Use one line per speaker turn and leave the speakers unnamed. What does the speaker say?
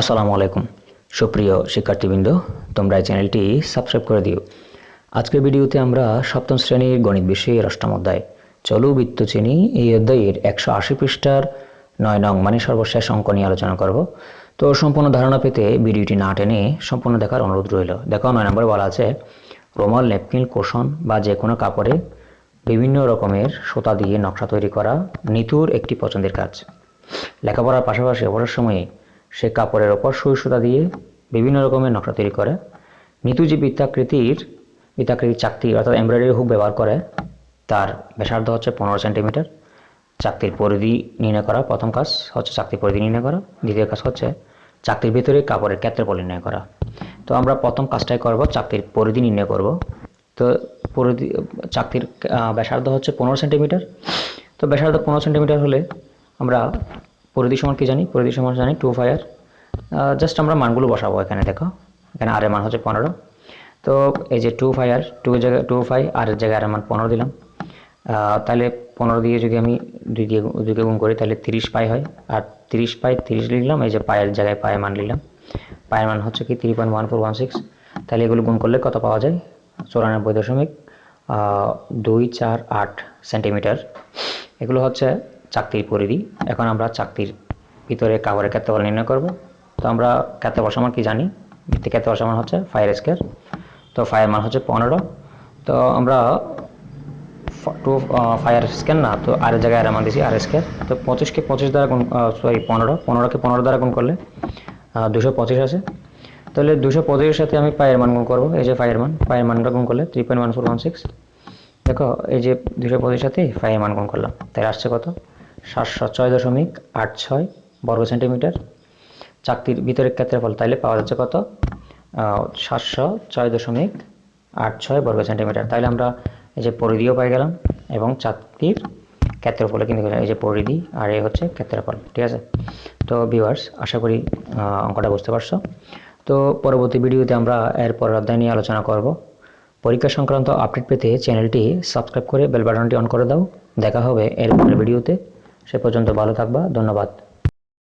আসসালামু আলাইকুম। সুপ্রিয় শিক্ষার্থীবৃন্দ, তোমরা এই চ্যানেলটি সাবস্ক্রাইব করে দিও। আজকের ভিডিওতে আমরা সপ্তম শ্রেণির গণিত বিষয়ের অষ্টম অধ্যায়, চলু বৃত্ত চিনি, এই অধ্যায়ের একশো আশি পৃষ্ঠার নয় নং মানে সর্বশেষ অঙ্ক নিয়ে আলোচনা করব। তো সম্পূর্ণ ধারণা পেতে ভিডিওটি না টেনে সম্পূর্ণ দেখার অনুরোধ রইল। দেখো, নয় নম্বরে বলা আছে, রোমাল নেপকিন কোষণ বা যে কোনো কাপড়ে বিভিন্ন রকমের সুতা দিয়ে নকশা তৈরি করা নিতুর একটি পছন্দের কাজ। লেখাপড়ার পাশাপাশি অবসর সময়ে সে কাপড়ের ওপর সুই সুতা দিয়ে বিভিন্ন রকমের নকশা তৈরি করে। নিতু যে বৃত্তাকৃতির বৃত্তাকৃতির চাকতি অর্থাৎ এমব্রয়ডারি হুক ব্যবহার করে। তার ব্যাসার্ধ হচ্ছে পনেরো সেন্টিমিটার চাকতির পরিধি নির্ণয় করা প্রথম কাজ হচ্ছে চাকতির পরিধি নির্ণয় করা। দ্বিতীয় কাজ হচ্ছে চাকতির ভিতরে কাপড়ের ক্ষেত্রে ক্ষেত্রফল নির্ণয় করা। তো আমরা প্রথম কাজটাই করব, চাকতির পরিধি নির্ণয় করব। তো পরিধি, চাকতির ব্যাসার্ধ হচ্ছে পনেরো সেন্টিমিটার তো ব্যাসার্ধ পনেরো সেন্টিমিটার হলে আমরা পরিধি সমান কি জানি? পরিধি সমান জানি টু ফায়ার জাস্ট আমরা মানগুলো বসাবো এখানে, দেখো। এখানে আর এর মান হচ্ছে পনেরো। তো এই যে টু ফায়ার টু জায়গায় টু ফাই আর এর জায়গায় আর এর মান পনেরো দিলাম। তাহলে পনেরো দিয়ে যদি আমি দুই দিয়ে দুইকে গুণ করি, তাহলে তিরিশ পাই হয়। আর তিরিশ পাই তিরিশ লিখলাম, এই যে পায়ের জায়গায় পায়ে মান লিখলাম। পায়ের মান হচ্ছে কি? Three point one four one six তাহলে এগুলো গুণ করলে কত পাওয়া যায়? চৌরানব্বই দশমিক দুই চার আট সেন্টিমিটার এগুলো হচ্ছে চাকতির পরিধি এখন আমরা চাকতির ভিতরে কাভারের ক্ষেত্রফল নির্ণয় করব। তো আমরা ক্ষেত্রফল সমান কি জানি? ভিত্তি ক্ষেত্রফল সমান হচ্ছে ফায়ার স্কোয়ার তো ফায়ার মান হচ্ছে পনেরো। তো আমরা টু ফায়ার স্ক্যান না, তো আর জায়গায় আর মান দিয়েছি আর স্কোয়ার তো পঁচিশকে পঁচিশ দ্বারা গুণ সরি পনেরো। পনেরোকে পনেরো দ্বারা গুণ করলে দুশো পঁচিশ আছে তাহলে দুশো পঁচিশের সাথে আমি পায়ের মান গুণ করব। এই যে ফায়ার মান পায়ের মানটা গুণ করলে three point one four one six দেখো, এই যে দুশো পঁচিশ সাথে ফায়ার মান গুণ করলাম। তাই আসছে কত? সাতশো ছয় দশমিক আট ছয় বর্গ সেন্টিমিটার। চাকতির ভিতরের ক্ষেত্রফল তাইলে পাওয়া যাচ্ছে কত? সাতশো ছয় দশমিক আট ছয় বর্গ সেন্টিমিটার। তাইলে আমরা এই যে পরিধিও পাই গেলাম এবং চাকতির ক্ষেত্রফলে কিন্তু এই যে পরিধি আর এ হচ্ছে ক্ষেত্রফল, ঠিক আছে? তো ভিউয়ার্স আশা করি অঙ্কটা বুঝতে পারছ। তো পরবর্তী ভিডিওতে আমরা এর পরের অধ্যায় নিয়ে আলোচনা করব। পরীক্ষা সংক্রান্ত আপডেট পেতে চ্যানেলটি সাবস্ক্রাইব করে বেল বাটনটি অন করে দাও। দেখা হবে এর পরের ভিডিওতে। সে পর্যন্ত ভালো থাকবা ধন্যবাদ।